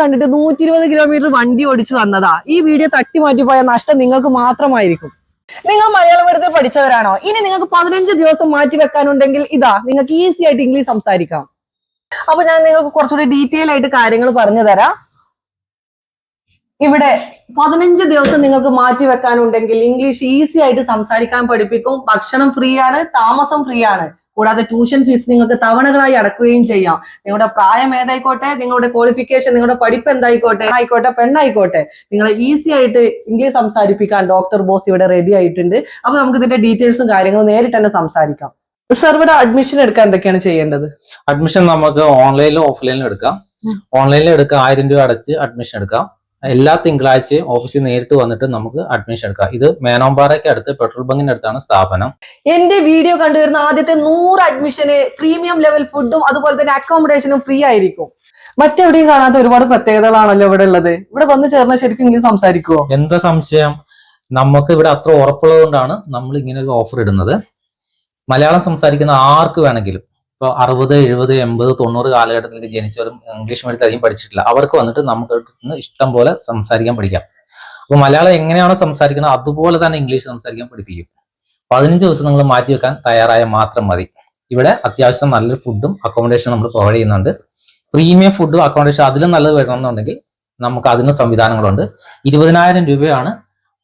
കണ്ടിട്ട് നൂറ്റി ഇരുപത് കിലോമീറ്റർ വണ്ടി ഓടിച്ചു വന്നതാ. ഈ വീഡിയോ തട്ടി മാറ്റി പോയ നഷ്ടം നിങ്ങൾക്ക് മാത്രമായിരിക്കും. നിങ്ങൾ മലയാളം മീഡിയത്തിൽ പഠിച്ചവരാണോ? ഇനി നിങ്ങൾക്ക് പതിനഞ്ച് ദിവസം മാറ്റി വെക്കാനുണ്ടെങ്കിൽ ഇതാ നിങ്ങൾക്ക് ഈസി ആയിട്ട് ഇംഗ്ലീഷ് സംസാരിക്കാം. അപ്പൊ ഞാൻ നിങ്ങൾക്ക് കുറച്ചുകൂടി ഡീറ്റെയിൽ ആയിട്ട് കാര്യങ്ങൾ പറഞ്ഞു തരാം. ഇവിടെ പതിനഞ്ച് ദിവസം നിങ്ങൾക്ക് മാറ്റി വെക്കാനുണ്ടെങ്കിൽ ഇംഗ്ലീഷ് ഈസി ആയിട്ട് സംസാരിക്കാൻ പഠിപ്പിക്കും. ഭക്ഷണം ഫ്രീ ആണ് താമസം ഫ്രീ ആണ്. കൂടാതെ ട്യൂഷൻ ഫീസ് നിങ്ങൾക്ക് തവണകളായി അടക്കുകയും ചെയ്യാം. നിങ്ങളുടെ പ്രായം ഏതായിക്കോട്ടെ നിങ്ങളുടെ ക്വാളിഫിക്കേഷൻ നിങ്ങളുടെ പഠിപ്പ് എന്തായിക്കോട്ടെ ആയിക്കോട്ടെ പെണ്ണായിക്കോട്ടെ നിങ്ങളെ ഈസി ആയിട്ട് ഇംഗ്ലീഷ് സംസാരിപ്പിക്കാൻ ഡോക്ടർ ബോസ് ഇവിടെ റെഡി ആയിട്ടുണ്ട്. അപ്പൊ നമുക്ക് ഇതിന്റെ ഡീറ്റെയിൽസും കാര്യങ്ങളും നേരിട്ട് തന്നെ സംസാരിക്കാം. സർ ഇവിടെ അഡ്മിഷൻ എടുക്കാൻ എന്തൊക്കെയാണ് ചെയ്യേണ്ടത്? അഡ്മിഷൻ നമുക്ക് ഓൺലൈനിലും ഓഫ്ലൈനിലും എടുക്കാം. ഓൺലൈനിൽ എടുക്കാം ആയിരം രൂപ അടച്ച് അഡ്മിഷൻ എടുക്കാം. എല്ലാ തിങ്കളാഴ്ചയും ഓഫീസിൽ നേരിട്ട് വന്നിട്ട് നമുക്ക് അഡ്മിഷൻ എടുക്കാം. ഇത് മേനോമ്പാറയ്ക്ക് അടുത്ത് പെട്രോൾ ബങ്കിന്റെ അടുത്താണ് സ്ഥാപനം. എന്റെ വീഡിയോ കണ്ടുവരുന്ന ആദ്യത്തെ നൂറ് അഡ്മിഷന് പ്രീമിയം ലെവൽ ഫുഡും അതുപോലെ തന്നെ അക്കോമഡേഷനും ഫ്രീ ആയിരിക്കും. മറ്റെവിടെയും കാണാത്ത ഒരുപാട് പ്രത്യേകതകളാണല്ലോ ഇവിടെ ഉള്ളത്. ഇവിടെ വന്ന് ചേർന്നാൽ ശരിക്കും സംസാരിക്കുവോ? എന്താ സംശയം? നമുക്ക് ഇവിടെ അത്ര ഉറപ്പുള്ളത് കൊണ്ടാണ് നമ്മൾ ഇങ്ങനെ ഒരു ഓഫർ ഇടുന്നത്. മലയാളം സംസാരിക്കുന്ന ആർക്ക് വേണമെങ്കിലും. ഇപ്പോൾ അറുപത് എഴുപത് എൺപത് തൊണ്ണൂറ് കാലഘട്ടത്തിലേക്ക് ജനിച്ചവരും ഇംഗ്ലീഷ് മീഡിയത്തിൽ അധികം പഠിച്ചിട്ടില്ല. അവർക്ക് വന്നിട്ട് നമുക്ക് ഇഷ്ടം പോലെ സംസാരിക്കാൻ പഠിക്കാം. അപ്പോൾ മലയാളം എങ്ങനെയാണോ സംസാരിക്കുന്നത് അതുപോലെ തന്നെ ഇംഗ്ലീഷ് സംസാരിക്കാൻ പഠിപ്പിക്കും. പതിനഞ്ച് ദിവസം നിങ്ങൾ മാറ്റി വെക്കാൻ തയ്യാറായ മാത്രം മതി. ഇവിടെ അത്യാവശ്യം നല്ലൊരു ഫുഡും അക്കോമഡേഷനും നമ്മൾ പ്രൊവൈഡ് ചെയ്യുന്നുണ്ട്. പ്രീമിയം ഫുഡും അക്കോമഡേഷൻ അതിലും നല്ലത് വേണമെന്നുണ്ടെങ്കിൽ നമുക്ക് അതിന് സംവിധാനങ്ങളുണ്ട്. ഇരുപതിനായിരം രൂപയാണ്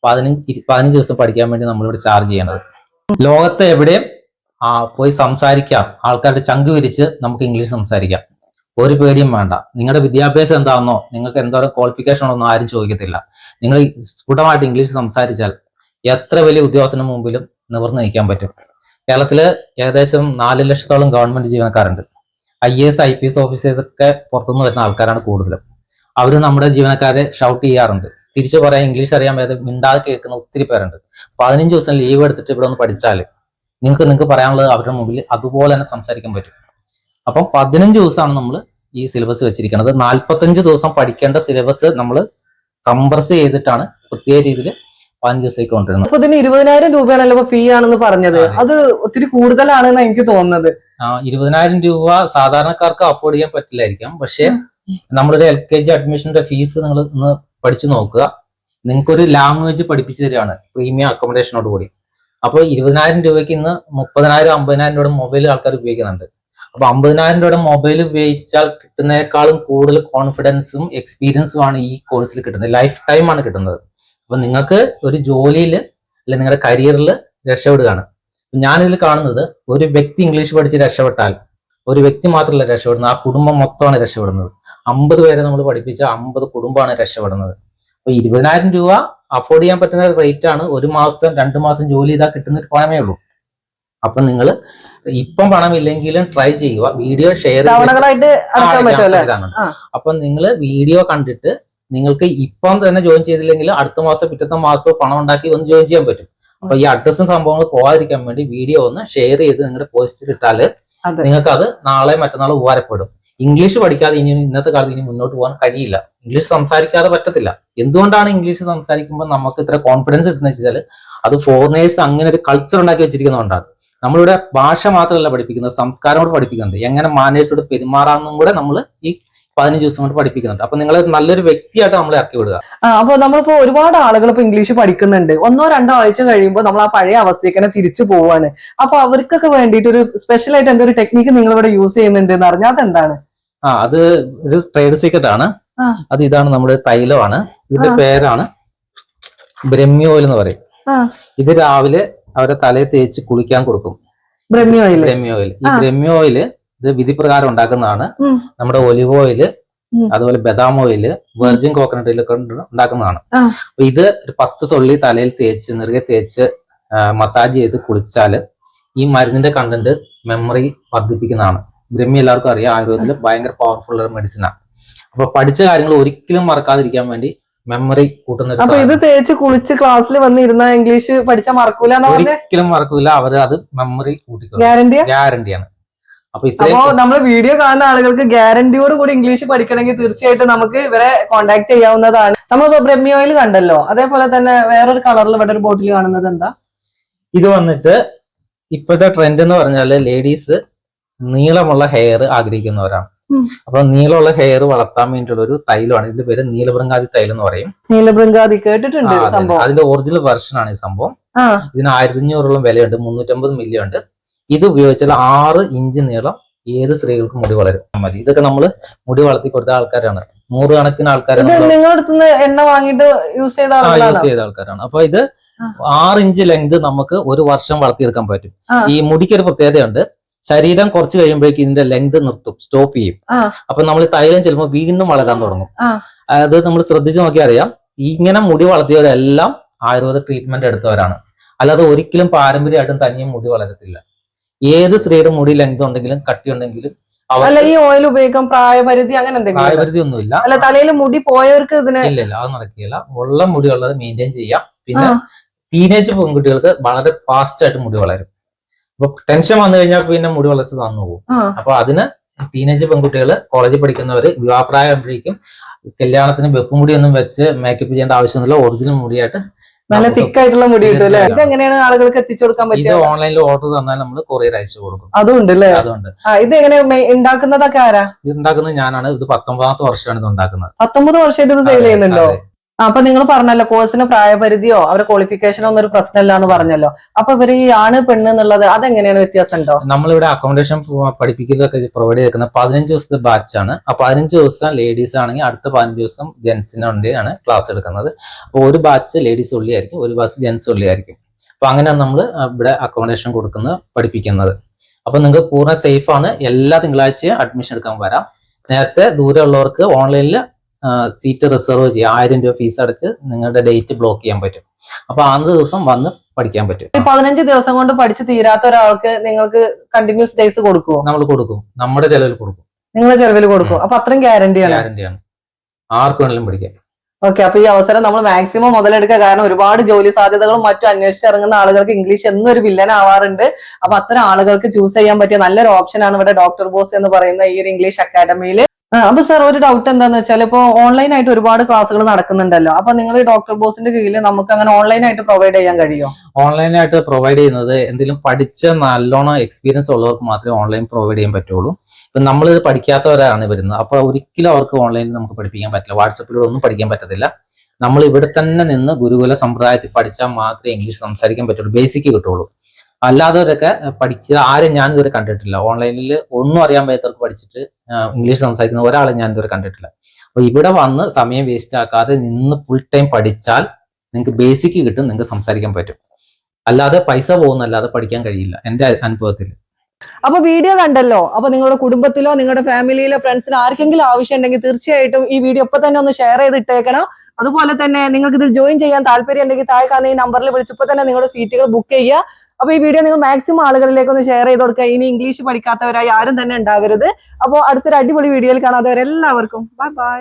പതിനഞ്ച് പതിനഞ്ച് ദിവസം പഠിക്കാൻ വേണ്ടി നമ്മളിവിടെ ചാർജ് ചെയ്യേണ്ടത്. ലോകത്തെ എവിടെയും ആ, പോയി സംസാരിക്കാം. ആൾക്കാരുടെ ചങ്ക് വിരിച്ച് നമുക്ക് ഇംഗ്ലീഷ് സംസാരിക്കാം. ഒരു പേടിയും വേണ്ട. നിങ്ങളുടെ വിദ്യാഭ്യാസം എന്താണെന്നോ നിങ്ങൾക്ക് എന്തോരം ക്വാളിഫിക്കേഷൻ ഉണ്ടോ ആരും ചോദിക്കത്തില്ല. നിങ്ങൾ സ്ഫുടമായിട്ട് ഇംഗ്ലീഷ് സംസാരിച്ചാൽ എത്ര വലിയ ഉദ്യോഗസ്ഥന് മുമ്പിലും നിവർന്ന് നയിക്കാൻ പറ്റും. കേരളത്തിൽ ഏകദേശം നാല് ലക്ഷത്തോളം government ജീവനക്കാരുണ്ട്. I S I P S officers ഒക്കെ പുറത്തുനിന്ന് വരുന്ന ആൾക്കാരാണ് കൂടുതലും. അവർ നമ്മുടെ ജീവനക്കാരെ ഷൗട്ട് ചെയ്യാറുണ്ട്. തിരിച്ചു പറയാൻ ഇംഗ്ലീഷ് അറിയാൻ വേദം മിണ്ടാതെ കേൾക്കുന്ന ഒത്തിരി പേരുണ്ട്. പതിനഞ്ച് ദിവസം ലീവ് എടുത്തിട്ട് ഇവിടെ ഒന്ന് പഠിച്ചാൽ നിങ്ങൾക്ക് നിങ്ങൾക്ക് പറയാനുള്ളത് അവരുടെ മുമ്പിൽ അതുപോലെ തന്നെ സംസാരിക്കാൻ പറ്റും. അപ്പം പതിനഞ്ച് ദിവസമാണ് നമ്മൾ ഈ സിലബസ് വെച്ചിരിക്കുന്നത്. നാൽപ്പത്തഞ്ച് ദിവസം പഠിക്കേണ്ട സിലബസ് നമ്മൾ കംപ്രസ് ചെയ്തിട്ടാണ് പ്രത്യേക രീതിയിൽ പതിനഞ്ച് ദിവസത്തേക്ക് കൊണ്ടുവരുന്നത്. അപ്പൊ ഇതിന് ഇരുപതിനായിരം രൂപയാണല്ലോ ഫീ ആണെന്ന് പറഞ്ഞത്. അത്. ഒത്തിരി കൂടുതലാണെന്ന് എനിക്ക് തോന്നുന്നത്. ആ, ഇരുപതിനായിരം രൂപ സാധാരണക്കാർക്ക് അഫോർഡ് ചെയ്യാൻ പറ്റില്ലായിരിക്കാം. പക്ഷേ നമ്മളൊരു എൽ കെ ജി അഡ്മിഷന്റെ ഫീസ് നിങ്ങൾ ഒന്ന് പഠിച്ചു നോക്കുക. നിങ്ങൾക്കൊരു ലാംഗ്വേജ് പഠിപ്പിച്ചു തരികയാണ്. പ്രീമിയം അക്കോമഡേഷനോട് കൂടി. അപ്പോൾ ഇരുപതിനായിരം രൂപയ്ക്ക് ഇന്ന് മുപ്പതിനായിരം അമ്പതിനായിരം രൂപയുടെ മൊബൈൽ ആൾക്കാർ ഉപയോഗിക്കുന്നുണ്ട്. അപ്പൊ അമ്പതിനായിരം രൂപയുടെ മൊബൈൽ ഉപയോഗിച്ചാൽ കിട്ടുന്നതിനേക്കാളും കൂടുതൽ കോൺഫിഡൻസും എക്സ്പീരിയൻസും ആണ് ഈ കോഴ്സിൽ കിട്ടുന്നത്. ലൈഫ് ടൈം ആണ് കിട്ടുന്നത്. അപ്പൊ നിങ്ങൾക്ക് ഒരു ജോലിയിൽ അല്ലെ നിങ്ങളുടെ കരിയറിൽ രക്ഷപ്പെടുകയാണ്. ഞാനിതിൽ കാണുന്നത് ഒരു വ്യക്തി ഇംഗ്ലീഷ് പഠിച്ച് രക്ഷപ്പെട്ടാൽ ഒരു വ്യക്തി മാത്രമല്ല രക്ഷപ്പെടുന്നത് ആ കുടുംബം മൊത്തമാണ് രക്ഷപ്പെടുന്നത്. അമ്പത് പേരെ നമ്മൾ പഠിപ്പിച്ച അമ്പത് കുടുംബമാണ് രക്ഷപ്പെടുന്നത്. അപ്പൊ ഇരുപതിനായിരം രൂപ അഫോർഡ് ചെയ്യാൻ പറ്റുന്ന റേറ്റ് ആണ് ഒരു മാസം രണ്ട് മാസം ജോലി ചെയ്താൽ കിട്ടുന്ന ഒരു പണമേ ഉള്ളൂ. അപ്പൊ നിങ്ങൾ ഇപ്പം പണമില്ലെങ്കിലും ട്രൈ ചെയ്യുക. Video share. അപ്പൊ നിങ്ങൾ വീഡിയോ കണ്ടിട്ട് നിങ്ങൾക്ക് ഇപ്പം തന്നെ ജോയിൻ ചെയ്തില്ലെങ്കിൽ അടുത്ത മാസം പിറ്റത്തെ മാസമോ പണം ഉണ്ടാക്കി ഒന്ന് ജോയിൻ ചെയ്യാൻ പറ്റും. അപ്പൊ ഈ അഡ്രസ്സും സംഭവങ്ങൾ പോകാതിരിക്കാൻ വേണ്ടി വീഡിയോ ഒന്ന് ഷെയർ ചെയ്ത് നിങ്ങളുടെ പോസ്റ്റ് ഇട്ടാൽ നിങ്ങൾക്ക് അത് നാളെ മറ്റന്നാൾ ഉപകാരപ്പെടും. ഇംഗ്ലീഷ് പഠിക്കാതെ ഇനി ഇന്നത്തെ കാലത്ത് ഇനി മുന്നോട്ട് പോകാൻ കഴിയില്ല. ഇംഗ്ലീഷ് സംസാരിക്കാതെ പറ്റത്തില്ല. എന്തുകൊണ്ടാണ് ഇംഗ്ലീഷ് സംസാരിക്കുമ്പോൾ നമുക്ക് ഇത്ര കോൺഫിഡൻസ് കിട്ടുന്നത് വെച്ചാൽ അത് ഫോറിനേഴ്സ് അങ്ങനെ ഒരു കൾച്ചർ ഉണ്ടാക്കി വെച്ചിരിക്കുന്നതുകൊണ്ടാണ്. നമ്മളിവിടെ ഭാഷ മാത്രമല്ല പഠിപ്പിക്കുന്നത് സംസ്കാരം കൂടെ പഠിപ്പിക്കുന്നുണ്ട്. എങ്ങനെ മാനേഴ്സോട് പെരുമാറാമെന്നും കൂടെ നമ്മൾ ഈ പതിനഞ്ച് ദിവസം കൊണ്ട് പഠിപ്പിക്കുന്നുണ്ട്. അപ്പൊ നിങ്ങൾ നല്ലൊരു വ്യക്തിയായിട്ട് നമ്മളെ ഇറക്കി വിടുക. ആ അപ്പൊ നമ്മളിപ്പോ ഒരുപാട് ആളുകൾ ഇപ്പൊ ഇംഗ്ലീഷ് പഠിക്കുന്നുണ്ട്. ഒന്നോ രണ്ടോ ആഴ്ച കഴിയുമ്പോൾ നമ്മൾ ആ പഴയ അവസ്ഥയ്ക്ക് തന്നെ തിരിച്ചു പോവാണ്. അപ്പൊ അവർക്കൊക്കെ വേണ്ടിയിട്ട് ഒരു സ്പെഷ്യൽ ആയിട്ട് എന്തൊരു ടെക്നിക്ക് നിങ്ങൾ ഇവിടെ യൂസ് ചെയ്യുന്നുണ്ട് എന്ന് അറിഞ്ഞാൽ അതെന്താണ്? ആ അത് ഒരു ട്രേഡ് സീക്രട്ട് ആണ്. അത് ഇതാണ് നമ്മുടെ തൈലമാണ് ഇതിന്റെ പേരാണ് ബ്രഹ്മി ഓയിൽ എന്ന് പറയും. ഇത് രാവിലെ അവരെ തലയിൽ തേച്ച് കുളിക്കാൻ കൊടുക്കും. ബ്രഹ്മി ഓയിൽ ബ്രഹ്മി ഓയിൽ ഈ. ബ്രഹ്മി ഓയിൽ ഇത് വിധി പ്രകാരം ഉണ്ടാക്കുന്നതാണ് നമ്മുടെ ഒലിവ് ഓയിൽ. അതുപോലെ ബദാം ഓയിൽ വെർജിൻ കോക്കനട്ട് ഓയിലൊക്കെ ഉണ്ടാക്കുന്നതാണ്. അപ്പൊ ഇത് ഒരു പത്ത് തുള്ളി തലയിൽ തേച്ച് നെറുകെ തേച്ച് മസാജ് ചെയ്ത് കുളിച്ചാൽ ഈ മരുന്നിന്റെ കണ്ടന്റ് മെമ്മറി വർദ്ധിപ്പിക്കുന്നതാണ്. ബ്രഹ്മി എല്ലാവർക്കും അറിയാം ആയുർവേദത്തിൽ ഭയങ്കര പവർഫുൾ ഒരു മെഡിസിനാണ് അപ്പൊ പഠിച്ച കാര്യങ്ങൾ ഒരിക്കലും മറക്കാതിരിക്കാൻ വേണ്ടി മെമ്മറി കൂട്ടുന്ന അപ്പൊ ഇത് തേച്ച് കുളിച്ച് ക്ലാസ്സിൽ വന്നിരുന്ന ഇംഗ്ലീഷ് പഠിച്ചാൽ മറക്കൂല ഒരിക്കലും മറക്കൂല അവർ അത് മെമ്മറി കൂട്ടിക്കൊള്ളും ഗ്യാരണ്ടിയാ ഗ്യാരണ്ടിയാണ് അപ്പൊ നമ്മൾ വീഡിയോ കാണുന്ന ആളുകൾക്ക് ഗ്യാരണ്ടിയോട് കൂടി ഇംഗ്ലീഷ് പഠിക്കണമെങ്കിൽ തീർച്ചയായിട്ടും നമുക്ക് ഇവരെ കോൺടാക്ട് ചെയ്യാവുന്നതാണ്. നമ്മളിപ്പോ ബ്രഹ്മി ഓയിൽ കണ്ടല്ലോ. അതേപോലെ തന്നെ വേറൊരു കളറിൽ ഇവിടെ ഒരു ബോട്ടിൽ കാണുന്നത് എന്താ? ഇത് വന്നിട്ട് ഇപ്പോഴത്തെ ട്രെൻഡ് എന്ന് പറഞ്ഞാൽ ലേഡീസ് നീളമുള്ള ഹെയർ ആഗ്രഹിക്കുന്നവരാണ്. അപ്പൊ നീളമുള്ള ഹെയർ വളർത്താൻ വേണ്ടിയുള്ള ഒരു തൈലമാണ്. ഇതിന്റെ പേര് നീലബൃങ്കാതി തൈലം എന്ന് പറയും. നീലബൃങ്കാതി കേട്ടിട്ടുണ്ട് അതിന്റെ ഒറിജിനൽ വെർഷൻ ആണ് ഈ സംഭവം. ഇതിന് ആയിരത്തി അഞ്ഞൂറോളം വിലയുണ്ട്. മുന്നൂറ്റമ്പത് മില്യൺ ഉണ്ട്. ഇത് ഉപയോഗിച്ചാൽ ആറ് ഇഞ്ച് നീളം ഏത് സ്ത്രീകൾക്കും മുടി വളരും. മതി. ഇതൊക്കെ നമ്മൾ മുടി വളർത്തി കൊടുത്ത ആൾക്കാരാണ്. നൂറുകണക്കിന് കണക്കിന് ആൾക്കാരാണ് എണ്ണ വാങ്ങിയിട്ട് യൂസ് ചെയ്ത യൂസ് ചെയ്ത ആൾക്കാരാണ്. അപ്പൊ ഇത്. ആറ് ഇഞ്ച് ലെങ്ത് നമുക്ക് ഒരു വർഷം വളർത്തിയെടുക്കാൻ പറ്റും. ഈ മുടിക്ക് ഒരു പ്രത്യേകതയുണ്ട്. ശരീരം കുറച്ച് കഴിയുമ്പോഴേക്ക് ഇതിന്റെ ലെങ്ത് നിർത്തും സ്റ്റോപ്പ് ചെയ്യും. അപ്പൊ നമ്മൾ തൈലം ചെല്ലുമ്പോൾ വീണ്ടും വളരാൻ തുടങ്ങും. അത് നമ്മൾ ശ്രദ്ധിച്ചു നോക്കിയാൽ അറിയാം. ഇങ്ങനെ മുടി വളർത്തിയവരെല്ലാം ആയുർവേദ ട്രീറ്റ്മെന്റ് എടുത്തവരാണ്. അല്ലാതെ ഒരിക്കലും പാരമ്പര്യമായിട്ടും തനിയും മുടി വളരത്തില്ല. ഏത് സ്ത്രീയുടെ മുടി ലെങ്ത് ഉണ്ടെങ്കിലും കട്ടി ഉണ്ടെങ്കിലും അല്ല ഈ ഓയിൽ ഉപയോഗിക്കാൻ പ്രായപരിധി അങ്ങനെ എന്തെങ്കിലും? പ്രായപരിധി ഒന്നുമില്ല. അല്ല തലയിൽ മുടി പോയവർക്ക് ഇതിന് ഇല്ല ഇല്ല അത് നടക്കില്ല. ഉള്ള മുടി ഉള്ളത് മെയിന്റെയിൻ ചെയ്യാം. പിന്നെ ടീനേജ് പെൺകുട്ടികൾക്ക് വളരെ ഫാസ്റ്റ് ആയിട്ട് മുടി വളരും. അപ്പൊ ടെൻഷൻ വന്നു കഴിഞ്ഞാൽ പിന്നെ മുടി വളർച്ച തന്നു പോകും. അപ്പൊ അതിന് ടീനേജ് പെൺകുട്ടികൾ കോളേജിൽ പഠിക്കുന്നവര് വിവാഹപ്രായമാകുമ്പോഴേക്കും കല്യാണത്തിന് വെപ്പുമുടിയൊന്നും വെച്ച് മേക്കപ്പ് ചെയ്യേണ്ട ആവശ്യമൊന്നുമില്ല. ഒറിജിനൽ മുടിയായിട്ട് നല്ല തിക്കായിട്ടുള്ള മുടി കിട്ടും അല്ലെ. ഇതെങ്ങനെയാണ് ആളുകൾക്ക് എത്തിച്ചു കൊടുക്കാൻ പറ്റുക ഓൺലൈനിൽ ഓർഡർ തന്നാൽ നമ്മൾ കൊറിയർ അയച്ചു കൊടുക്കും. അതും ഉണ്ട് അല്ലേ? അതുകൊണ്ട് ആ ഇത് എങ്ങനെ ഉണ്ടാക്കുന്നതൊക്കെ ആരാ? ഇത് ഉണ്ടാക്കുന്നത് ഞാനാണ്. ഇത് പത്തൊമ്പതാമത്തെ വർഷമാണ് ഇത് ഉണ്ടാക്കുന്നത്. പത്തൊമ്പത് വർഷമായിട്ട് ഇത് സെയിൽ ചെയ്യുന്നുണ്ടോ? അപ്പൊ നിങ്ങൾ പറഞ്ഞല്ലോ കോഴ്സിന് പ്രായപരിധിയോ അവരുടെ ക്വാളിഫിക്കേഷനോ ഒന്നും ഒരു പ്രശ്നമില്ല എന്ന് പറഞ്ഞല്ലോ. അപ്പൊ ഇവർ ഈ ആണ് പെണ്ണ് എന്നുള്ളത് അതെങ്ങനെയാണ് വ്യത്യാസം ഉണ്ടോ നമ്മളിവിടെ അക്കോമഡേഷൻ പഠിപ്പിക്കുന്നതൊക്കെ പ്രൊവൈഡ് ചെയ്തിരിക്കുന്ന പതിനഞ്ച് ദിവസത്തെ ബാച്ച് ആണ്. ആ പതിനഞ്ച് ദിവസം ലേഡീസ് ആണെങ്കിൽ അടുത്ത പതിനഞ്ച് ദിവസം ജെന്റ്സിന് വേണ്ടിയാണ് ക്ലാസ് എടുക്കുന്നത്. അപ്പോൾ ഒരു ബാച്ച് ലേഡീസ് ഉള്ളി ആയിരിക്കും ഒരു ബാച്ച് ജെൻസ് ഉള്ളി ആയിരിക്കും അപ്പൊ അങ്ങനെയാണ് നമ്മൾ ഇവിടെ അക്കോമഡേഷൻ കൊടുക്കുന്നത് പഠിപ്പിക്കുന്നത്. അപ്പൊ നിങ്ങൾക്ക് പൂർണ സേഫ് ആണ്. എല്ലാ തിങ്കളാഴ്ചയും അഡ്മിഷൻ എടുക്കാൻ വരാം. നേരത്തെ ദൂരെ ഉള്ളവർക്ക് ഓൺലൈനിൽ സീറ്റ് റിസർവ് ചെയ്യുക ആയിരം രൂപ ഫീസ് അടച്ച് നിങ്ങളുടെ ഡേറ്റ് ബ്ലോക്ക് ചെയ്യാൻ പറ്റും. അപ്പൊ അന്ന് ദിവസം വന്ന് പഠിക്കാൻ പറ്റും. പതിനഞ്ച് ദിവസം കൊണ്ട് പഠിച്ച് തീരാത്ത ഒരാൾക്ക് നിങ്ങൾക്ക് കണ്ടിന്യൂസ് ഡേയ്സ് കൊടുക്കുവോ? നമ്മൾ കൊടുക്കും. നമ്മുടെ ചെലവിൽ കൊടുക്കും. നിങ്ങൾ ചെലവിൽ കൊടുക്കും അപ്പൊ അത്രയും ഗ്യാരണ്ടിയാണ് ഗ്യാരണ്ടിയാണ് ആർക്ക് വേണമെങ്കിലും പഠിക്കാം. ഓക്കെ അപ്പൊ ഈ അവസരം നമ്മൾ മാക്സിമം മുതലെടുക്കുക. കാരണം ഒരുപാട് ജോലി സാധ്യതകളും മറ്റും അന്വേഷിച്ചിറങ്ങുന്ന ആളുകൾക്ക് ഇംഗ്ലീഷ് എന്നൊരു ആവാറുണ്ട്. അപ്പൊ അത്തരം ആളുകൾക്ക് ചൂസ് ചെയ്യാൻ പറ്റിയ നല്ലൊരു ഓപ്ഷനാണ് ഇവിടെ ഡോക്ടർ ബോസ് എന്ന് പറയുന്ന ഈ ഒരു ഇംഗ്ലീഷ് അക്കാഡമിയിൽ അപ്പൊ സാർ ഒരു ഡൗട്ട് എന്താന്ന് വെച്ചാൽ ഇപ്പൊ ഓൺലൈൻ ആയിട്ട് ഒരുപാട് ക്ലാസ്സുകൾ നടക്കുന്നുണ്ടല്ലോ. അപ്പൊ നിങ്ങൾ ഡോക്ടർ ബോസിന്റെ കീഴിൽ നമുക്ക് അങ്ങനെ ഓൺലൈൻ ആയിട്ട് പ്രൊവൈഡ് ചെയ്യാൻ കഴിയുമോ ഓൺലൈനായിട്ട് പ്രൊവൈഡ് ചെയ്യുന്നത് എന്തെങ്കിലും പഠിച്ച നല്ലോണം എക്സ്പീരിയൻസ് ഉള്ളവർക്ക് മാത്രമേ ഓൺലൈൻ പ്രൊവൈഡ് ചെയ്യാൻ പറ്റുള്ളൂ. ഇപ്പൊ നമ്മളിത് പഠിക്കാത്തവരാണ് വരുന്നത്. അപ്പൊ ഒരിക്കലും അവർക്ക് ഓൺലൈനിൽ നമുക്ക് പഠിപ്പിക്കാൻ പറ്റില്ല. വാട്സപ്പിലൂടെ ഒന്നും പഠിക്കാൻ പറ്റത്തില്ല. നമ്മൾ ഇവിടെ തന്നെ നിന്ന് ഗുരുകുല സമ്പ്രദായത്തിൽ പഠിച്ചാൽ മാത്രമേ ഇംഗ്ലീഷ് സംസാരിക്കാൻ പറ്റുള്ളൂ. ബേസിക് കിട്ടുള്ളൂ. അല്ലാത്തവരൊക്കെ പഠിച്ച ആരും ഞാൻ ഇതുവരെ കണ്ടിട്ടില്ല. ഓൺലൈനിൽ ഒന്നും അറിയാൻ വയ്യാത്തവർക്ക് പഠിച്ചിട്ട് ഇംഗ്ലീഷ് സംസാരിക്കുന്ന ഒരാളെ ഞാൻ ഇതുവരെ കണ്ടിട്ടില്ല. അപ്പൊ ഇവിടെ വന്ന് സമയം വേസ്റ്റ് ആക്കാതെ നിന്ന് ഫുൾ ടൈം പഠിച്ചാൽ നിങ്ങൾക്ക് ബേസിക് കിട്ടും നിങ്ങൾക്ക് സംസാരിക്കാൻ പറ്റും. അല്ലാതെ പൈസ പോകുന്നല്ലാതെ പഠിക്കാൻ കഴിയില്ല. എന്റെ അനുഭവത്തിൽ. അപ്പൊ വീഡിയോ കണ്ടല്ലോ. അപ്പൊ നിങ്ങളുടെ കുടുംബത്തിലോ നിങ്ങളുടെ ഫാമിലിയിലോ ഫ്രണ്ട്സിനോ ആർക്കെങ്കിലും ആവശ്യം ഉണ്ടെങ്കിൽ തീർച്ചയായിട്ടും ഈ വീഡിയോ ഇപ്പൊ തന്നെ ഒന്ന് ഷെയർ ചെയ്ത് ഇട്ടേക്കണം അതുപോലെ തന്നെ നിങ്ങൾക്ക് ഇതിൽ ജോയിൻ ചെയ്യാൻ താല്പര്യം ഉണ്ടെങ്കിൽ താഴെ കാണുന്ന ഈ നമ്പറിൽ വിളിച്ചപ്പോൾ തന്നെ നിങ്ങളുടെ സീറ്റുകൾ ബുക്ക് ചെയ്യുക. അപ്പൊ ഈ വീഡിയോ നിങ്ങൾ മാക്സിമം ആളുകളിലേക്ക് ഒന്ന് ഷെയർ ചെയ്ത് കൊടുക്കുക. ഇനി ഇംഗ്ലീഷ് പഠിക്കാത്തവരായി ആരും തന്നെ ഉണ്ടാവരുത്. അപ്പോൾ അടുത്തൊരു അടിപൊളി വീഡിയോയിൽ കാണാത്തവരെല്ലാവർക്കും ബൈ ബൈ